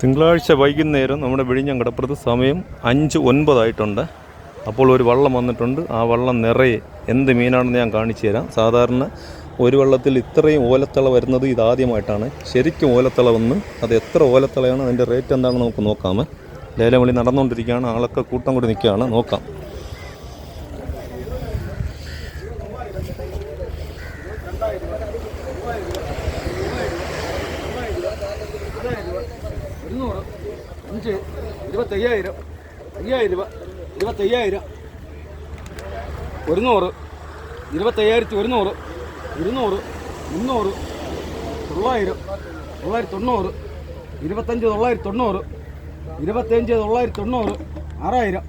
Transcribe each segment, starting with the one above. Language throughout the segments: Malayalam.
തിങ്കളാഴ്ച വൈകുന്നേരം നമ്മുടെ വിഴിഞ്ഞം കടപ്പുറത്ത് സമയം അഞ്ച് ഒൻപതായിട്ടുണ്ട്. അപ്പോൾ ഒരു വള്ളം വന്നിട്ടുണ്ട്. ആ വള്ളം നിറയെ എന്ത് മീനാണെന്ന് ഞാൻ കാണിച്ചു തരാം. സാധാരണ ഒരു വള്ളത്തിൽ ഇത്രയും ഓലത്തള വരുന്നത് ഇതാദ്യമായിട്ടാണ്. ശരിക്കും ഓലത്തള വന്ന് അത് എത്ര ഓലത്തളയാണ് അതിന്റെ റേറ്റ് എന്താണെന്ന് നമുക്ക് നോക്കാമേ ലേലവിളി നടന്നുകൊണ്ടിരിക്കുകയാണ്. ആളൊക്കെ കൂട്ടം കൂടി നിൽക്കുകയാണ്. നോക്കാം. ഇരുന്നൂറ്. അഞ്ച് ഇരുപത്തയ്യായിരം. അയ്യായിരം രൂപ ഇരുപത്തയ്യായിരം. ഒരുന്നൂറ് ഇരുപത്തയ്യായിരത്തി ഒരുന്നൂറ് ഇരുന്നൂറ് മുന്നൂറ് തൊള്ളായിരം തൊള്ളായിരത്തി തൊണ്ണൂറ് ഇരുപത്തഞ്ച് തൊള്ളായിരത്തി തൊണ്ണൂറ് ഇരുപത്തഞ്ച് തൊള്ളായിരത്തി തൊണ്ണൂറ് ആറായിരം.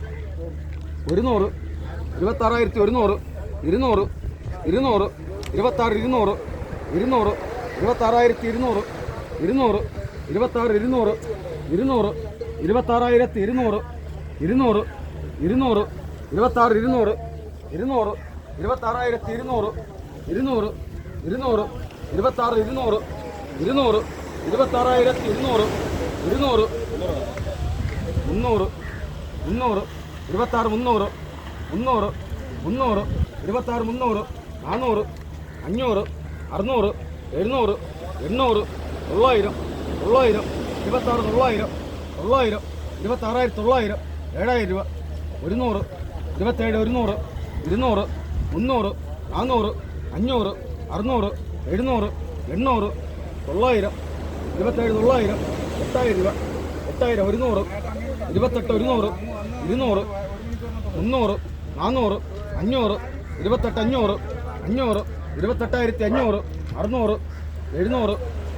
ഒരുന്നൂറ് ഇരുപത്താറായിരത്തി ഒരുന്നൂറ് ഇരുന്നൂറ് ഇരുന്നൂറ് ഇരുപത്താറ് ഇരുന്നൂറ് ഇരുന്നൂറ് ഇരുപത്താറായിരത്തി ഇരുന്നൂറ് ഇരുന്നൂറ് ഇരുപത്താറ് ഇരുന്നൂറ് ഇരുന്നൂറ് ഇരുപത്താറായിരത്തി ഇരുന്നൂറ് ഇരുന്നൂറ് ഇരുന്നൂറ് ഇരുപത്താറ് ഇരുന്നൂറ് ഇരുന്നൂറ് ഇരുപത്താറായിരത്തി ഇരുന്നൂറ് ഇരുന്നൂറ് ഇരുന്നൂറ് ഇരുപത്താറ് ഇരുന്നൂറ് ഇരുന്നൂറ് ഇരുപത്താറായിരത്തി ഇരുന്നൂറ് ഇരുന്നൂറ് മുന്നൂറ് മുന്നൂറ് ഇരുപത്താറ് മുന്നൂറ് മുന്നൂറ് മുന്നൂറ് ഇരുപത്താറ് മുന്നൂറ് നാനൂറ് അഞ്ഞൂറ് അറുന്നൂറ് എഴുന്നൂറ് എണ്ണൂറ് തൊള്ളായിരം തൊള്ളായിരം ഇരുപത്താറ് തൊള്ളായിരം തൊള്ളായിരം ഇരുപത്താറായിരത്തി തൊള്ളായിരം ഏഴായിരം രൂപ. ഒരുന്നൂറ് ഇരുപത്തേഴ് ഒരുന്നൂറ് ഇരുന്നൂറ് മുന്നൂറ് നാന്നൂറ് അഞ്ഞൂറ് അറുന്നൂറ് എഴുന്നൂറ് എണ്ണൂറ് തൊള്ളായിരം ഇരുപത്തേഴ് തൊള്ളായിരം എട്ടായിരം രൂപ. എട്ടായിരം ഒരുന്നൂറ് ഇരുപത്തെട്ട് ഒരുന്നൂറ് ഇരുന്നൂറ് മുന്നൂറ് നാന്നൂറ് അഞ്ഞൂറ് ഇരുപത്തെട്ട് അഞ്ഞൂറ് അഞ്ഞൂറ് ഇരുപത്തെട്ടായിരത്തി അഞ്ഞൂറ് അറുന്നൂറ് എഴുന്നൂറ്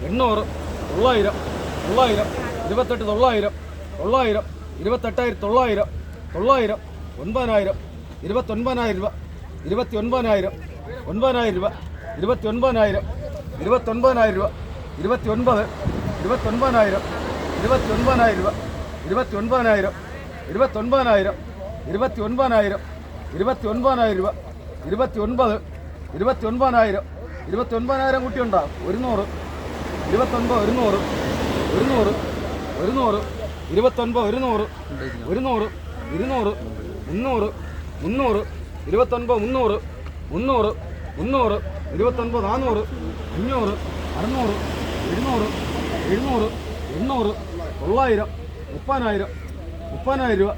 എണ്ണൂറ് തൊള്ളായിരം. തൊള്ളായിരം ഇരുപത്തെട്ട് തൊള്ളായിരം തൊള്ളായിരം ഇരുപത്തെട്ടായിരത്തി തൊള്ളായിരം തൊള്ളായിരം ഒൻപതിനായിരം ഇരുപത്തൊൻപതിനായിരം രൂപ ഇരുപത്തി ഒൻപതിനായിരം ഒൻപതിനായിരം രൂപ ഇരുപത്തി ഒൻപതിനായിരം ഇരുപത്തൊൻപതിനായിരം രൂപ ഇരുപത്തി ഒൻപത് ഇരുപത്തൊൻപതിനായിരം ഇരുപത്തി ഒൻപതിനായിരം രൂപ ഇരുപത്തി ഒൻപതിനായിരം ഇരുപത്തൊൻപതിനായിരം ഇരുപത്തി ഒൻപതിനായിരം ഇരുപത്തി ഒൻപതിനായിരം രൂപ ഇരുപത്തി ഒൻപത് ഇരുപത്തി ഒൻപതിനായിരം ഇരുപത്തി ഒൻപതിനായിരം കുട്ടിയുണ്ടോ? ഒരുന്നൂറ് ഇരുപത്തൊൻപത് ഒരുന്നൂറ് ഒരുന്നൂറ് നൂറ് ഇരുപത്തൊൻപത് ഒരു നൂറ് ഒരു നൂറ് ഇരുന്നൂറ് മുന്നൂറ് മുന്നൂറ് ഇരുപത്തൊൻപത് മുന്നൂറ് മുന്നൂറ് മുന്നൂറ് ഇരുപത്തൊൻപത് നാനൂറ് അഞ്ഞൂറ് അറുന്നൂറ് എഴുന്നൂറ് എഴുന്നൂറ് എണ്ണൂറ് തൊള്ളായിരം മുപ്പതിനായിരം മുപ്പതിനായിരം രൂപ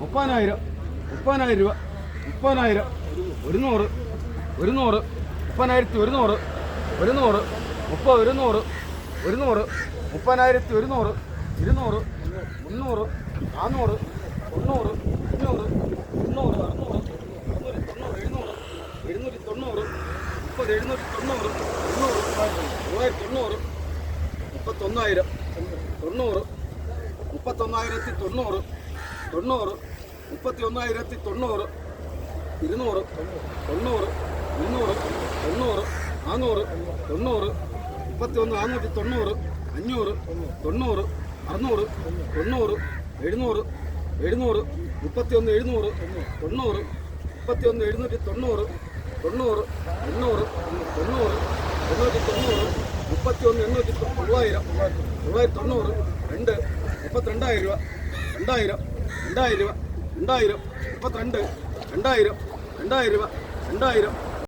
മുപ്പതിനായിരം മുപ്പതിനായിരം രൂപ മുപ്പതിനായിരം ഒരുന്നൂറ് ഒരുന്നൂറ് മുപ്പതിനായിരത്തി ഒരുന്നൂറ് ഒരുന്നൂറ് മുപ്പത് ഒരുന്നൂറ് ഒരുന്നൂറ് മുപ്പതിനായിരത്തി ഒരുന്നൂറ് ഇരുന്നൂറ് മുന്നൂറ് നാനൂറ് തൊണ്ണൂറ് അഞ്ഞൂറ് മുന്നൂറ് അറുന്നൂറ് അറുന്നൂറ്റി തൊണ്ണൂറ് എഴുന്നൂറ് എഴുന്നൂറ്റി തൊണ്ണൂറ് മുപ്പത് എഴുന്നൂറ്റി തൊണ്ണൂറ് തൊണ്ണൂറ് മൂവായിരത്തി തൊണ്ണൂറ് മുപ്പത്തൊന്നായിരം തൊണ്ണൂറ് മുപ്പത്തൊന്നായിരത്തി തൊണ്ണൂറ് തൊണ്ണൂറ് മുപ്പത്തി ഒന്നായിരത്തി തൊണ്ണൂറ് ഇരുന്നൂറ് തൊണ്ണൂറ് മുന്നൂറ് തൊണ്ണൂറ് നാനൂറ് തൊണ്ണൂറ് മുപ്പത്തി ഒന്ന് നാന്നൂറ്റി തൊണ്ണൂറ് അഞ്ഞൂറ് തൊണ്ണൂറ് അറുന്നൂറ് തൊണ്ണൂറ് എഴുന്നൂറ് എഴുന്നൂറ് മുപ്പത്തി ഒന്ന് എഴുന്നൂറ് തൊണ്ണൂറ് മുപ്പത്തി ഒന്ന് എഴുന്നൂറ്റി തൊണ്ണൂറ് തൊണ്ണൂറ് എണ്ണൂറ് തൊണ്ണൂറ് എണ്ണൂറ്റി തൊണ്ണൂറ് മുപ്പത്തി ഒന്ന് എണ്ണൂറ്റി തൊള്ളായിരം തൊള്ളായിരത്തി തൊണ്ണൂറ് രണ്ട് മുപ്പത്തിരണ്ടായിരം രൂപ രണ്ടായിരം രണ്ടായിരം രൂപ രണ്ടായിരം മുപ്പത്തിരണ്ട് രണ്ടായിരം രണ്ടായിരം രൂപ രണ്ടായിരം